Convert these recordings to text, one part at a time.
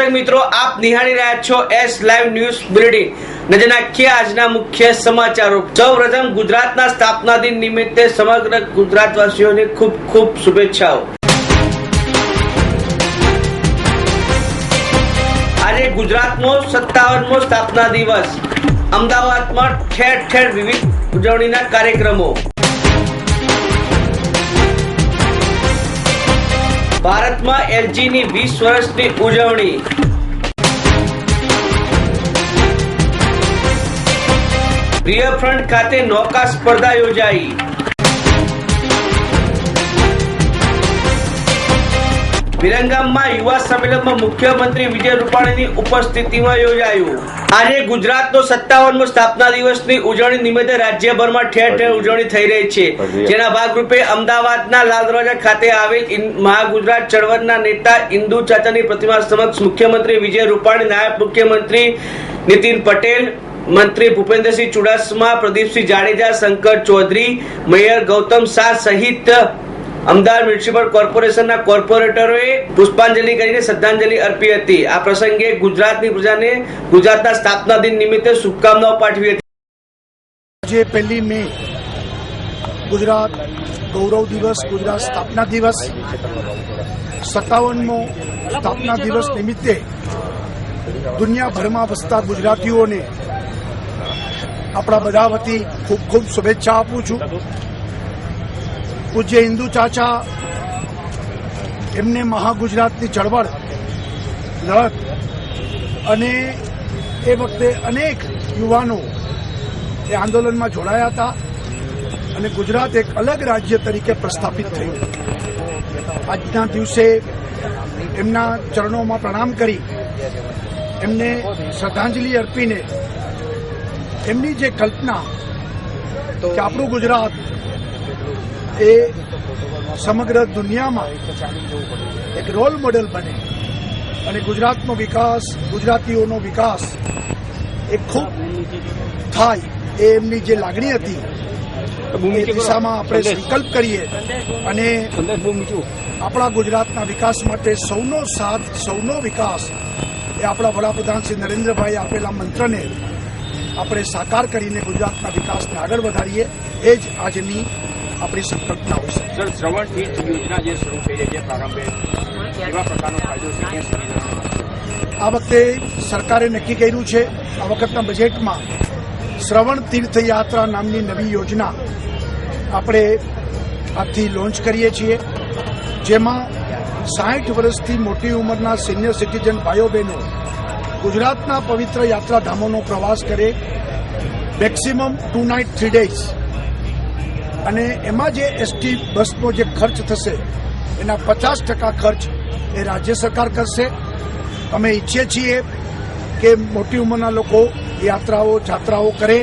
દર્શક મિત્રો, આપ નિહાળી રહ્યા છો એસ લાઈવ ન્યૂઝ બુલેટિન નજર આજના મુખ્ય સમાચારો. સૌપ્રથમ ગુજરાતના સ્થાપના દિન નિમિત્તે સમગ્ર ગુજરાતવાસીઓને ખૂબ ખૂબ શુભેચ્છાઓ. આજે ગુજરાતનો સત્તાવનમો સ્થાપના દિવસ. અમદાવાદમાં ઠેર ઠેર વિવિધ ઉજવણીના કાર્યક્રમો. ભારતમાં એલજીની વીસ વર્ષની ઉજવણી. રિવરફ્રન્ટ ખાતે નૌકા સ્પર્ધા યોજાઈ. વિરંગામમાં યુવા સંમેલનમાં મુખ્યમંત્રી વિજય રૂપાણીની ઉપસ્થિતિમાં યોજાયું. આજે ગુજરાતનો સત્તાવનમો સ્થાપના દિવસની ઉજવણી નિમિત્તે રાજ્યભરમાં ઠેર ઠેર ઉજવણી થઈ રહી છે. જેના ભાગરૂપે અમદાવાદના લાલ દરવાજા ખાતે આવેલ મહાગુજરાત ચળવળના નેતા ઇન્દુ ચાચાની પ્રતિમા સમક્ષ મુખ્યમંત્રી વિજય રૂપાણી નાયબ મુખ્યમંત્રી નીતિન પટેલ મંત્રી ભૂપેન્દ્રસિંહ ચુડાસમા પ્રદીપસિંહ જાડેજા શંકર ચૌધરી મેયર ગૌતમ શાહ સહિત અમદાવાદ મ્યુનિસિપલ કોર્પોરેશનના કોર્પોરેટરોએ પુષ્પાંજલિ કરીને શ્રદ્ધાંજલિ અર્પી હતી. આ પ્રસંગે ગુજરાતની પ્રજાને ગુજરાતના સ્થાપના દિન નિમિત્તે શુભકામનાઓ પાઠવી હતી. આજે પહેલી મે, ગુજરાત ગૌરવ દિવસ, ગુજરાત સ્થાપના દિવસ, સત્તાવનમો સ્થાપના દિવસ નિમિત્તે દુનિયાભરમાં વસતા ગુજરાતીઓને આપણા બધા વતી ખૂબ ખૂબ શુભેચ્છા આપું છું. પૂજ્ય હિન્દુ ચાચા, એમને મહાગુજરાતની ચળવળ, લડત અને એ વખતે અનેક યુવાનો એ આંદોલનમાં જોડાયા હતા અને ગુજરાત એક અલગ રાજ્ય તરીકે પ્રસ્થાપિત થયું. આજના દિવસે એમના ચરણોમાં પ્રણામ કરી એમને શ્રદ્ધાંજલિ અર્પીને એમની જે કલ્પના કે આપણું ગુજરાત એ સમગ્ર દુનિયામાં એક રોલ મોડેલ બને. અને ગુજરાતનો વિકાસ ગુજરાતીઓનો વિકાસ એ ખૂબ થાય એ એમની જે લાગણી હતી એ દિશામાં આપણે સંકલ્પ કરીએ. અને આપણા ગુજરાતના વિકાસ માટે સૌનો સાથ સૌનો વિકાસ એ આપણા વડાપ્રધાન શ્રી નરેન્દ્રભાઈ આપેલા મંત્રને આપણે સાકાર કરીને ગુજરાતના વિકાસને આગળ વધારીએ. એ જ આજની આપણી સંકલ્પના હોય છે સર શ્રવણ તીર્થ યોજના જે શરૂ થઈ રહી છે પ્રારંભે એવા પ્રકારનો ફાયદો. આ વખતે સરકારે નક્કી કર્યું છે આ વખતના બજેટમાં શ્રવણ તીર્થયાત્રા નામની નવી યોજના આપણે આજથી લોન્ચ કરીએ છીએ જેમાં સાઠ વર્ષથી મોટી ઉંમરના સિનિયર સિટીઝન ભાઈઓ બહેનો ગુજરાતના પવિત્ર યાત્રાધામોનો પ્રવાસ કરે maximum two night three days અને એમાં જે એસટી બસનો જે ખર્ચ થશે, એના પચાસ ટકા ખર્ચ એ રાજ્ય સરકાર કરશે. અમે ઈચ્છીએ છીએ કે મોટી ઉંમરના લોકો યાત્રાઓ, જાત્રાઓ કરે.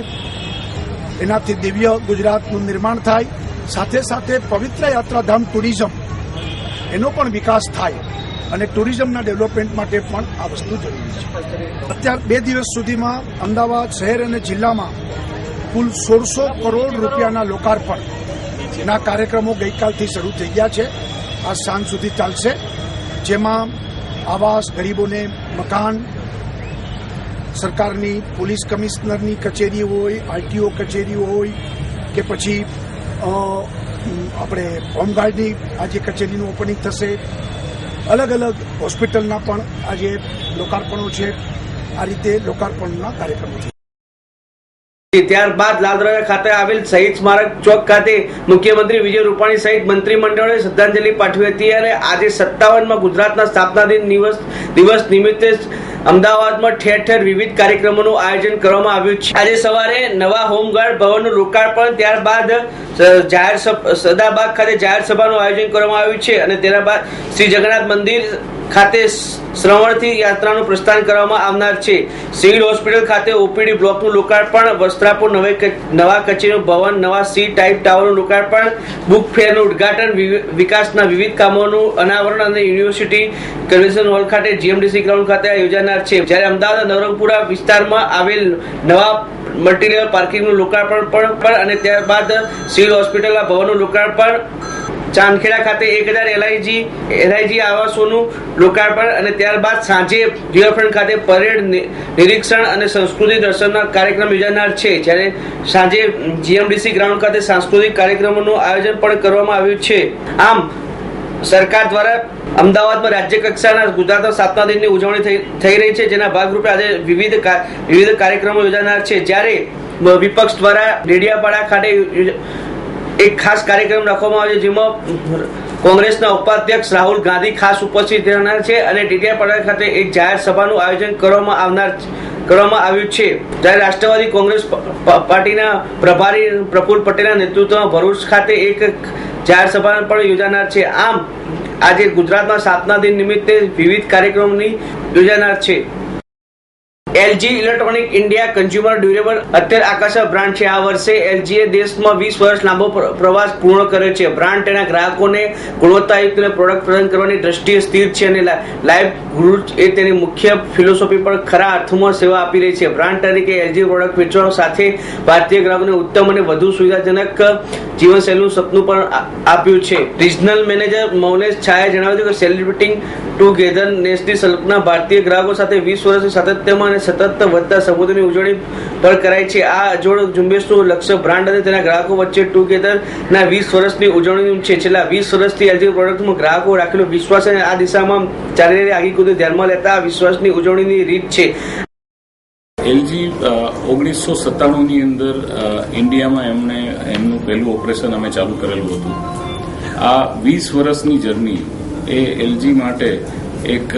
એનાથી દિવ્ય ગુજરાતનું નિર્માણ થાય. સાથે સાથે પવિત્ર યાત્રાધામ ટુરિઝમ, એનો પણ વિકાસ થાય. અને ટુરિઝમના ડેવલપમેન્ટ માટે પણ આ વસ્તુ જરૂરી છે. અત્યાર બે દિવસ સુધીમાં અમદાવાદ શહેર અને જિલ્લામાં કુલ સોળસો કરોડ રૂપિયાના લોકાર્પણ ના કાર્યક્રમો ગઈકાલથી શરૂ થઈ ગયા છે. આ સાંજ સુધી ચાલશે. જેમાં આવાસ ગરીબોને મકાન, સરકારની પોલીસ કમિશનરની કચેરી હોય, આરટીઓ કચેરીઓ હોય કે પછી આપણે હોમગાર્ડની આજે કચેરીનું ઓપનિંગ થશે. અલગ અલગ હોસ્પિટલના પણ આજે લોકાર્પણો છે. આ રીતે લોકાર્પણના કાર્યક્રમો છે. ત્યારબાદ લાલ ખાતે આવેલ શહીદ સ્મારક ચોક ખાતે મુખ્યમંત્રી વિજય રૂપાણી સહિત મંત્રીમંડળે શ્રદ્ધાંજલિ પાઠવી હતી અને આજે સત્તાવનમાં ગુજરાતના સ્થાપના દિન દિવસ નિમિત્તે અમદાવાદમાં ઠેર ઠેર વિવિધ કાર્યક્રમોનું આયોજન કરવામાં આવ્યું છે. આજે સવારે નવા હોમગાર્ડ ભવનનું લોકાર્પણ, ત્યારબાદ જાહેર સદાબાગ ખાતે જાહેર સભાનું આયોજન કરવામાં આવ્યું છે અને તેના બાદ શ્રી જગન્નાથ મંદિર ખાતે શ્રવણથી યાત્રાનું પ્રસ્થાન કરવામાં આવનાર છે. સિવિલ હોસ્પિટલ ખાતે ઓપીડી બ્લોકનું લોકાર્પણ વસ્ત્રાપુર નવે નવા કચેરીનું ભવન, નવા સી ટાઈપ ટાવરનું લોકાર્પણ, બુક ફેરનું ઉદઘાટન વિકાસના વિવિધ કામોનું અનાવરણ અને યુનિવર્સિટી કન્વેન્શન હોલ ખાતે જીએમડીસી ગ્રાઉન્ડ ખાતે યોજાનાર છે. જ્યારે અમદાવાદ નવરંગપુરા વિસ્તારમાં આવેલ નવા મટીરિયલ પાર્કિંગનું લોકાર્પણ પણ પણ અને ત્યારબાદ સિવિલ હોસ્પિટલના ભવનનું લોકાર્પણ ચાંદખેડા ખાતે એક હજાર એલઆઈજી એલઆઈજી આવાસોનું લોકાર્પણ અને ત્યારબાદ સાંજે રિવરફ્રન્ટ ખાતે પરેડ નિરીક્ષણ અને સંસ્કૃતિ દર્શનના કાર્યક્રમ યોજાનાર છે. જ્યારે સાંજે જીએમડીસી ગ્રાઉન્ડ ખાતે સાંસ્કૃતિક કાર્યક્રમોનું આયોજન પણ કરવામાં આવ્યું છે. આમ, સરકાર દ્વારા અમદાવાદમાં રાજ્ય કક્ષાના ગુજરાતના સાતમા દિનની ઉજવણી થઈ રહી છે. જેના ભાગરૂપે આજે વિવિધ વિવિધ કાર્યક્રમો યોજાનાર છે. જ્યારે વિપક્ષ દ્વારા ડેડિયાપાડા ખાતે એક ખાસ કાર્યક્રમ રાખવામાં આવ્યો છે, જેમાં કોંગ્રેસના ઉપાધ્યક્ષ રાહુલ ગાંધી ખાસ ઉપસ્થિત રહેનાર છે અને ડેડિયાપાડા ખાતે એક જાહેર સભાનું આયોજન કરવામાં આવનાર કરવામાં આવ્યું છે. જ્યારે રાષ્ટ્રવાદી કોંગ્રેસ પાર્ટીના પ્રભારી પ્રફુલ પટેલના નેતૃત્વમાં ભરૂચ ખાતે એક જાહેર સભા પણ યોજાનાર છે. આમ, આજે ગુજરાતમાં સાતના દિન નિમિત્તે વિવિધ કાર્યક્રમોની યોજાનાર છે. LG electronic India consumer durable અત્યંત આકર્ષક બ્રાન્ડ છે. આ વર્ષે એલજીએ દેશમાં વીસ વર્ષ લાંબો પ્રવાસ પૂર્ણ કર્યો છે. બ્રાન્ડ તેના ગ્રાહકોને ગુણવત્તાયુક્ત પ્રોડક્ટ પ્રદાન કરવાની દ્રષ્ટિએ સ્થિર છે અને લાઈફ ગુડ એ તેની મુખ્ય ફિલોસોફી પર ખરા અર્થમાં સેવા આપી રહી છે. બ્રાન્ડ તરીકે એલજી પ્રોડક્ટ વેચવા સાથે ભારતીય ગ્રાહકોને ઉત્તમ અને વધુ સુવિધાજનક જીવનશૈલીનું સપનું પણ આપ્યું છે. રિજનલ મેનેજર મૌનેશ છાએ જણાવ્યું કે સેલિબ્રેટિંગ ટુગેધર નેશની સલ્પના ભારતીય ગ્રાહકો સાથે વીસ વર્ષની સાતત્યમાં અને સતત વધતા સંબંધોની ઉજવણી પર કરાય છે. આ અજોડ ઝુંબેશનું લક્ષ્ય બ્રાન્ડ અને તેના ગ્રાહકો વચ્ચે ટુગેધર ના વીસ વર્ષની ઉજવણી છે. છેલ્લા વીસ વર્ષથી એલજી પ્રોડક્ટમાં ગ્રાહકો રાખેલો વિશ્વાસ અને આ દિશામાં ચાલી રહેલી આગીકૂદને ધ્યાનમાં લેતા આ વિશ્વાસની ઉજવણીની રીત છે. એલજી ઓગણીસો સત્તાણુંની અંદર ઇન્ડિયામાં એમણે એમનું પહેલું ઓપરેશન અમે ચાલુ કરેલું હતું. આ વીસ વર્ષની જર્ની એ એલજી માટે એક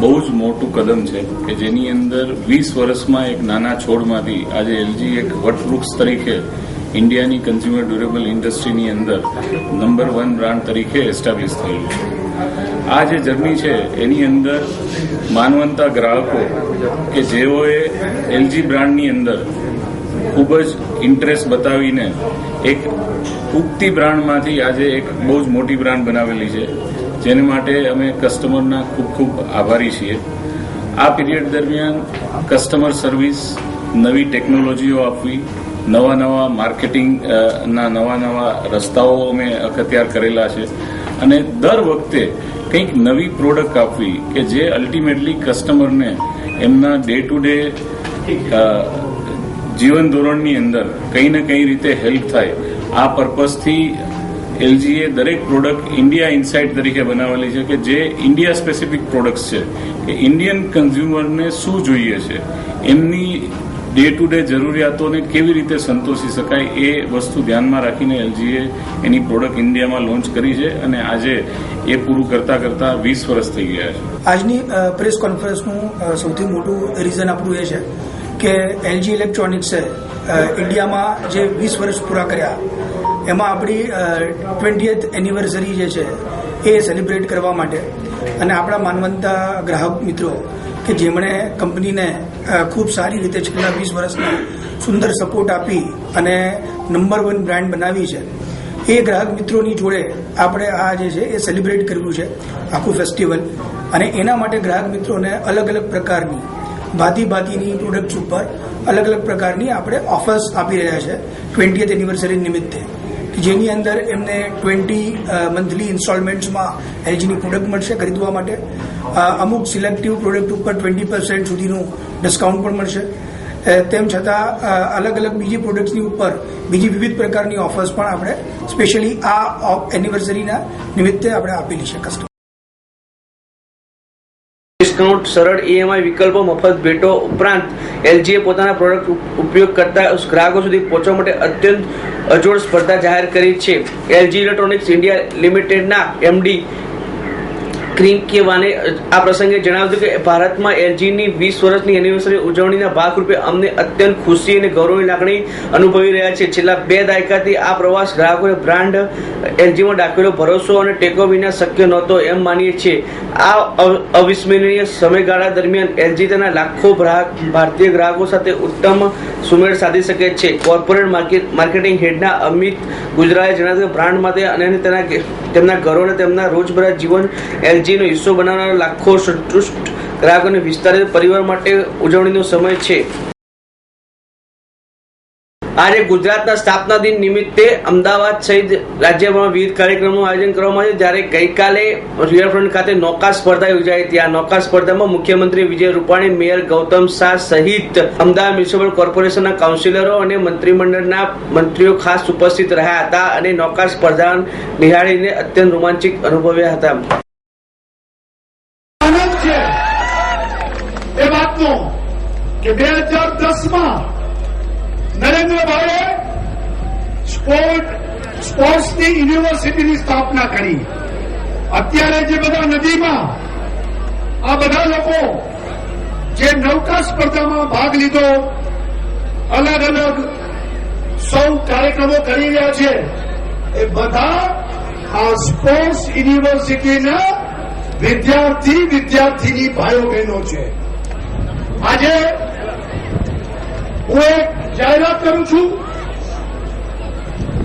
બહુ જ મોટું કદમ છે કે જેની અંદર વીસ વર્ષમાં એક નાના છોડમાંથી આજે એલજી એક વટવૃક્ષ તરીકે ઇન્ડિયાની કન્ઝ્યુમર ડ્યુરેબલ ઇન્ડસ્ટ્રીની અંદર નંબર વન બ્રાન્ડ તરીકે એસ્ટાબ્લિશ થયેલું છે. આ જે જર્ની છે, એની અંદર માનવંતા ગ્રાહકો કે જેઓએ એલજી બ્રાન્ડની અંદર ખૂબ જ ઇન્ટરેસ્ટ બતાવીને એક ઉગતી બ્રાન્ડમાંથી આજે એક બહુ જ મોટી બ્રાન્ડ બનાવેલી છે. જેને માટે અમે કસ્ટમરના ખૂબ ખૂબ આભારી છીએ. આ પીરિયડ દરમિયાન કસ્ટમર સર્વિસ, નવી ટેકનોલોજીઓ આપવી, નવા નવા માર્કેટિંગ ના નવા નવા રસ્તાઓ અમે અખત્યાર કરેલા છે. અને દર વખતે કંઈક નવી પ્રોડક્ટ આપવી કે જે અલ્ટિમેટલી કસ્ટમરને એમના ડે ટુ ડે જીવન ધોરણની અંદર કંઈ ને કંઈ રીતે હેલ્પ થાય, આ પર્પઝથી એલજીએ દરેક પ્રોડક્ટ ઇન્ડિયા ઇનસાઇટ તરીકે બનાવેલી છે કે જે ઇન્ડિયા સ્પેસિફિક પ્રોડક્ટ્સ છે. કે ઇન્ડિયન કન્ઝ્યુમરને શું જોઈએ છે? એમની ડે ટુ ડે જરૂરિયાતોને કેવી રીતે સંતોષી શકાય એ વસ્તુ ધ્યાનમાં રાખીને એલજીએ એની પ્રોડક્ટ ઇન્ડિયામાં લોન્ચ કરી છે અને આજે એ પૂરું કરતા કરતા વીસ વર્ષ થઈ ગયા છે. આજની પ્રેસ કોન્ફરન્સનું સૌથી મોટું રીઝન આપણું એ છે કે એલજી ઇલેક્ટ્રોનિક્સે ઇન્ડિયામાં જે વીસ વર્ષ પૂરા કર્યા એમાં આપણી ટ્વેન્ટીએથ એનિવર્સરી જે છે, એ સેલિબ્રેટ કરવા માટે. અને આપણા માનવંતા ગ્રાહક મિત્રો, કે જેમણે કંપનીને ખૂબ સારી રીતે છેલ્લા વીસ વર્ષમાં સુંદર સપોર્ટ આપી અને નંબર વન બ્રાન્ડ બનાવી છે, એ ગ્રાહક મિત્રોની જોડે આપણે આ જે છે, એ સેલિબ્રેટ કર્યું છે, આખું ફેસ્ટિવલ અને એના માટે ગ્રાહક મિત્રોને અલગ અલગ પ્રકારની ભાતી ભાતીની પ્રોડક્ટ્સ ઉપર અલગ અલગ પ્રકારની આપણે ઓફર્સ આપી રહ્યા છે, ટ્વેન્ટીએથ એનિવર્સરી નિમિત્તે. જેની અંદર એમને ટ્વેન્ટી મંથલી ઇન્સ્ટોલમેન્ટ્સમાં એલજીની પ્રોડક્ટ મળશે ખરીદવા માટે. અમુક સિલેક્ટિવ પ્રોડક્ટ ઉપર ટ્વેન્ટી પર્સન્ટ સુધીનું ડિસ્કાઉન્ટ પણ મળશે. તેમ છતાં અલગ અલગ બીજી પ્રોડક્ટ્સની ઉપર બીજી વિવિધ પ્રકારની ઓફર્સ પણ આપણે સ્પેશિયલી આ એનિવર્સરીના નિમિત્તે આપણે આપેલી છે કસ્ટમર ડિસ્કાઉન્ટ સરળ ઈએમઆઈ વિકલ્પો, મફત ભેટો ઉપરાંત એલજીએ પોતાના પ્રોડક્ટ ઉપયોગ કરતા ગ્રાહકો સુધી પહોંચવા માટે અત્યંત અજોડ સ્પર્ધા જાહેર કરી છે. એલજી ઇલેક્ટ્રોનિક્સ ઇન્ડિયા લિમિટેડના એમડી ક્રીમ કેવાને આ પ્રસંગે જણાવ્યું કે ભારતમાં એલજીની વીસ વર્ષની એનિવર્સરી ઉજવણીના ભાગરૂપે અમને અત્યંત ખુશી અને ગૌરવની લાગણી અનુભવી રહ્યા છે. છેલ્લા બે દાયકાથી આ પ્રવાસ ગ્રાહકોએ બ્રાન્ડ એલજીમાં દાખવેલો ભરોસો અને ટેકો વિના શક્ય નહોતો એમ માનીએ છીએ. આ અવ- અવિસ્મરણીય સમયગાળા દરમિયાન એલજી તેના લાખો ગ્રાહક, ભારતીય ગ્રાહકો સાથે ઉત્તમ સુમેળ સાધી શકે છે. કોર્પોરેટ માર્કેટ, માર્કેટિંગ હેડના અમિત ગુજરાએ જણાવ્યું કે બ્રાન્ડ માટે અને તેના તેમના ઘરો અને તેમના રોજબરોજ જીવન એલજીનો હિસ્સો બનાવનાર લાખો સંતુષ્ટ ગ્રાહકોને વિસ્તારિત પરિવાર માટે ઉજવણીનો સમય છે. આજે ગુજરાતના સ્થાપના દિન નિમિત્તે અમદાવાદ સહિત રાજ્યમાં વિવિધ કાર્યક્રમોનું આયોજન કરવામાં આવ્યું, જ્યારે ગઈકાલે રિવરફ્રન્ટ ખાતે નૌકા સ્પર્ધા યોજાઈ હતી. આ નૌકા સ્પર્ધામાં મુખ્યમંત્રી વિજય રૂપાણી, મેયર ગૌતમ શાહ સહિત અમદાવાદ મ્યુનિસિપલ કોર્પોરેશનના કાઉન્સિલરો અને મંત્રીમંડળના મંત્રીઓ ખાસ ઉપસ્થિત રહ્યા હતા અને નૌકા સ્પર્ધા નિહાળીને અત્યંત રોમાંચિક અનુભવ્યા હતા આનંદ છે એ વાતનો કે બે હજાર દસમાં નરેન્દ્રભાઈએ સ્પોર્ટ સ્પોર્ટ્સની યુનિવર્સિટીની સ્થાપના કરી અત્યારે જે બધા નદીમાં આ બધા લોકો જે નૌકા સ્પર્ધામાં ભાગ લીધો અલગ અલગ સૌ કાર્યક્રમો કરી રહ્યા છે એ બધા આ સ્પોર્ટ્સ યુનિવર્સિટીના વિદ્યાર્થી વિદ્યાર્થીની ભાઈઓ બહેનો છે આજે હું એક જાહેરાત કરું છું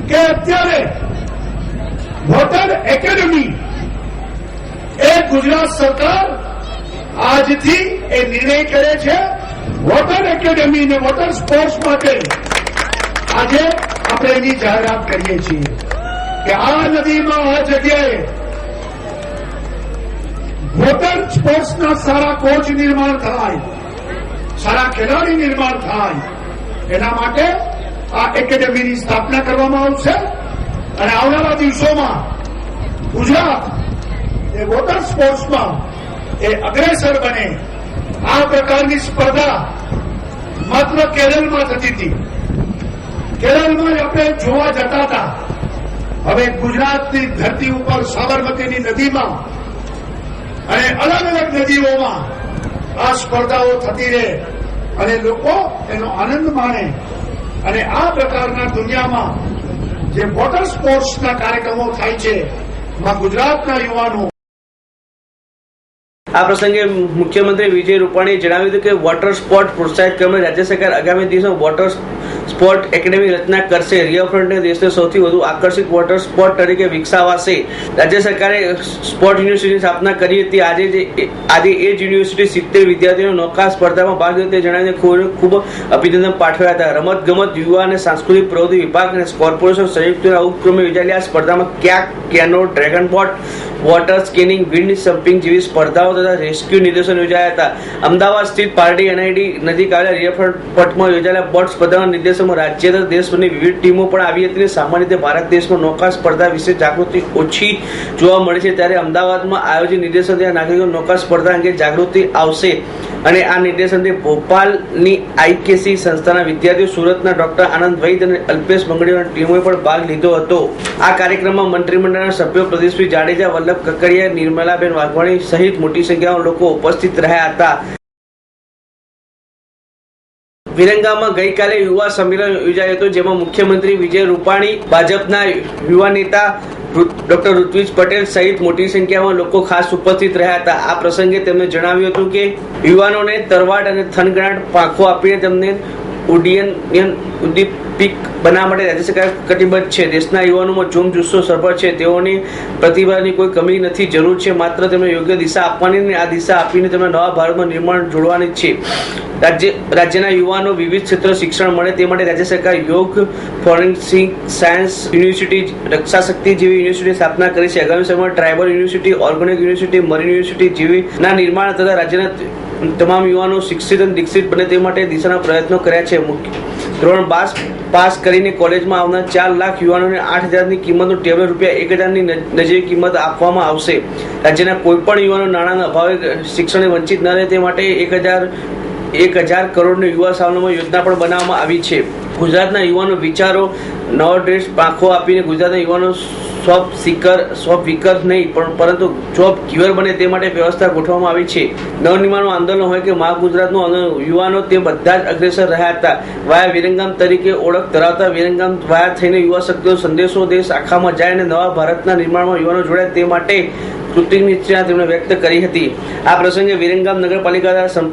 કે અત્યારે વોટર એકેડમી એ ગુજરાત સરકાર આજથી એ નિર્ણય કરે છે વોટર એકેડમી ને વોટર સ્પોર્ટ્સ માટે આજે આપણે એની જાહેરાત કરીએ છીએ કે આ નદીમાં આ જગ્યાએ વોટર સ્પોર્ટ્સના સારા કોચ નિર્માણ થાય સારા ખેલાડી નિર્માણ થાય એના માટે આ એકેડેમીની સ્થાપના કરવામાં આવશે અને આવનારા દિવસોમાં ગુજરાત એ વોટર સ્પોર્ટ્સમાં એ અગ્રેસર બને. આ પ્રકારની સ્પર્ધા માત્ર કેરળમાં થતી હતી. કેરળમાં આપણે જોવા જતા હતા. હવે ગુજરાતની ધરતી ઉપર સાબરમતીની નદીમાં અને અલગ અલગ નદીઓમાં આ સ્પર્ધાઓ થતી રહે. અને લોકો એનો આનંદ માણે. અને આ પ્રકારના દુનિયામાં જે વોટર સ્પોર્ટ્સના કાર્યક્રમો થાય છે માં ગુજરાતના યુવાનો આ પ્રસંગે મુખ્યમંત્રી વિજય રૂપાણીએ જણાવ્યું હતું કે વોટર સ્પોર્ટ પ્રોત્સાહિત કરવા રાજ્ય સરકાર આગામી દિવસો વોટર સ્પોર્ટ એકેડેમી રચના કરશે. રિવરફ્રન્ટને દેશને સૌથી વધુ આકર્ષિત વોટર સ્પોર્ટ તરીકે વિકસાવાશે. રાજ્ય સરકારે સ્પોર્ટ યુનિવર્સિટીની સ્થાપના કરી હતી. આજે જે આજે એ જ યુનિવર્સિટી સિત્તેર વિદ્યાર્થીઓ નૌકા સ્પર્ધામાં ભાગ લીધો. તે જણાવીને ખૂબ ખૂબ અભિનંદન પાઠવ્યા હતા. રમત ગમત યુવા અને સાંસ્કૃતિક પ્રવૃત્તિ વિભાગ અને કોર્પોરેશન સંયુક્તના ઉપક્રમે યોજાયેલી આ સ્પર્ધામાં ક્યાંક canoe dragon boat water skiing wind surfing જેવી સ્પર્ધાઓ તથા રેસ્ક્યુ નિદર્શન યોજાયા હતા. અમદાવાદ સ્થિત પારડી એનઆઈડી નજીક આવેલા રિવરફ્રન્ટમાં યોજાયેલા બોટ સ્પર્ધાના નિર્દેશોમાં રાજ્ય તથા દેશભરની વિવિધ ટીમો પણ આવી હતી સામાન્ય રીતે ભારત દેશમાં નૌકા સ્પર્ધા વિશે જાગૃતિ ઓછી જોવા મળે છે. ત્યારે અમદાવાદમાં આયોજિત નિર્દેશન ત્યાં નાગરિકો નૌકા સ્પર્ધા અંગે જાગૃતિ આવશે. અને આ નિર્દેશનથી ભોપાલની આઈકેસી સંસ્થાના વિદ્યાર્થીઓ સુરતના ડોક્ટર આનંદ વૈદ અને અલ્પેશ બંગડીઓની ટીમોએ પણ ભાગ લીધો હતો. આ કાર્યક્રમમાં મંત્રીમંડળના સભ્યો પ્રદીપસિંહ જાડેજા વલ્લભ કકડિયા, નિર્મલાબેન વાઘવાણી સહિત મોટી સંખ્યામાં લોકો ઉપસ્થિત રહ્યા હતા. વિરંગામાં ગઈકાલે યુવા સંમેલન યોજાયું હતું, જેમાં મુખ્યમંત્રી વિજય રૂપાણી, ભાજપના યુવા નેતા ડોક્ટર ઋત્વિજ પટેલ સહિત મોટી સંખ્યામાં લોકો ખાસ ઉપસ્થિત રહ્યા હતા. આ પ્રસંગે તેમણે જણાવ્યું હતું કે, યુવાનોને તરવાડ અને થનગણાટ પાંખો આપીને તેમને ઉડ્ડયન ઉદ્દીપિક બનાવવા માટે રાજ્ય સરકાર કટિબદ્ધ છે. દેશના યુવાનોમાં જોમ જુસ્સો સફળ છે. તેઓની પ્રતિભાની કોઈ કમી નથી, જરૂર છે. માત્ર તેમને યોગ્ય દિશા આપવાની આ દિશા આપીને તેમને નવા ભારતમાં નિર્માણ જોડવાની છે. રાજ્ય, રાજ્યના યુવાનો વિવિધ ક્ષેત્ર શિક્ષણ મળે તે માટે રાજ્ય સરકાર યોગ, forensic, science, university Raksha Shakti જેવી યુનિવર્સિટી સ્થાપના કરી છે. આગામી સમયમાં tribal university, organic university, marine university જેવી ના નિર્માણ તથા રાજ્યના તમામ યુવાનો શિક્ષિત અને દીક્ષિત બને તે માટે દિશાના પ્રયત્નો કર્યા છે. મુખ્ય ધોરણ બાર પાસ કરીને કોલેજમાં આવનાર ચાર લાખ યુવાનોને આઠ હજારની કિંમતનું ટેબલ રૂપિયા એક હજારની નજીવી કિંમત આપવામાં આવશે. રાજ્યના કોઈપણ યુવાનો નાણાંના અભાવે શિક્ષણને વંચિત ન રહે તે માટે એક હજાર એક હજાર કરોડની યુવા સ્વાવલંબન યોજના પણ બનાવવામાં આવી છે. ગુજરાતના યુવાનો વિચારો, નવો ડ્રેસ પાંખો આપીને ગુજરાતના યુવાનો સ્વપ સિકર સ્વપ વિકર નહીં, પણ પરંતુ જોબ ક્યુઅર બને તે માટે વ્યવસ્થા ગોઠવવામાં આવી છે. નવનિર્માણનું આંદોલન હોય કે મહા ગુજરાતનું આંદોલન, યુવાનો તે બધા જ અગ્રેસર રહ્યા હતા. વાયા વિરંગામ તરીકે ઓળખ ધરાવતા વિરંગામ વાયા થઈને યુવા શક્તિનો સંદેશો દેશ આખામાં જાય અને નવા ભારતના નિર્માણમાં યુવાનો જોડાય તે માટે કૃતજ્ઞતા તેમણે વ્યક્ત કરી હતી. આ પ્રસંગે વિરંગામ નગરપાલિકા દ્વારા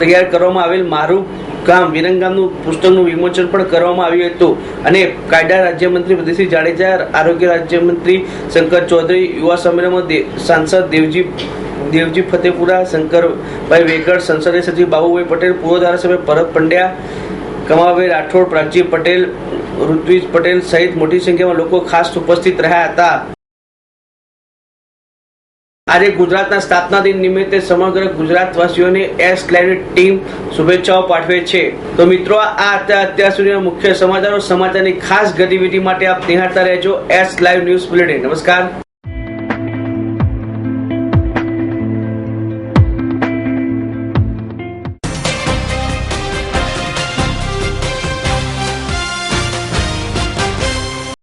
તૈયાર કરવામાં આવેલ મારું ગામ વિરંગામનું પુસ્તકનું વિમોચન પણ કરવામાં આવ્યું હતું. અને કાયદા રાજ્યમંત્રી પ્રદીપસિંહ જાડેજા, આરોગ્ય રાજ્યમંત્રી શંકર ચૌધરી, યુવા સંમેલનમાં સાંસદ દેવજી દેવજી ફતેપુરા, શંકરભાઈ વેગડ, સંસદીય સચિવ બાબુભાઈ પટેલ, પૂર્વ ધારાસભ્ય ભરત પંડ્યા કમાભાઈ રાઠોડ પ્રાચી પટેલ, ઋત્વિજ પટેલ સહિત મોટી સંખ્યામાં લોકો ખાસ ઉપસ્થિત રહ્યા હતા. આજે ગુજરાતના સ્થાપના દિન નિમિત્તે સમગ્ર ગુજરાતવાસીઓને એસ લાઈવ ટીમ શુભેચ્છાઓ પાઠવે છે. તો મિત્રો, આ અત્યાર સુધીના મુખ્ય સમાચારો, સમાચારની ખાસ ગતિવિધિ માટે આપ નિહાળતા રહેજો એસ લાઈવ ન્યૂઝ બુલેટિન. નમસ્કાર.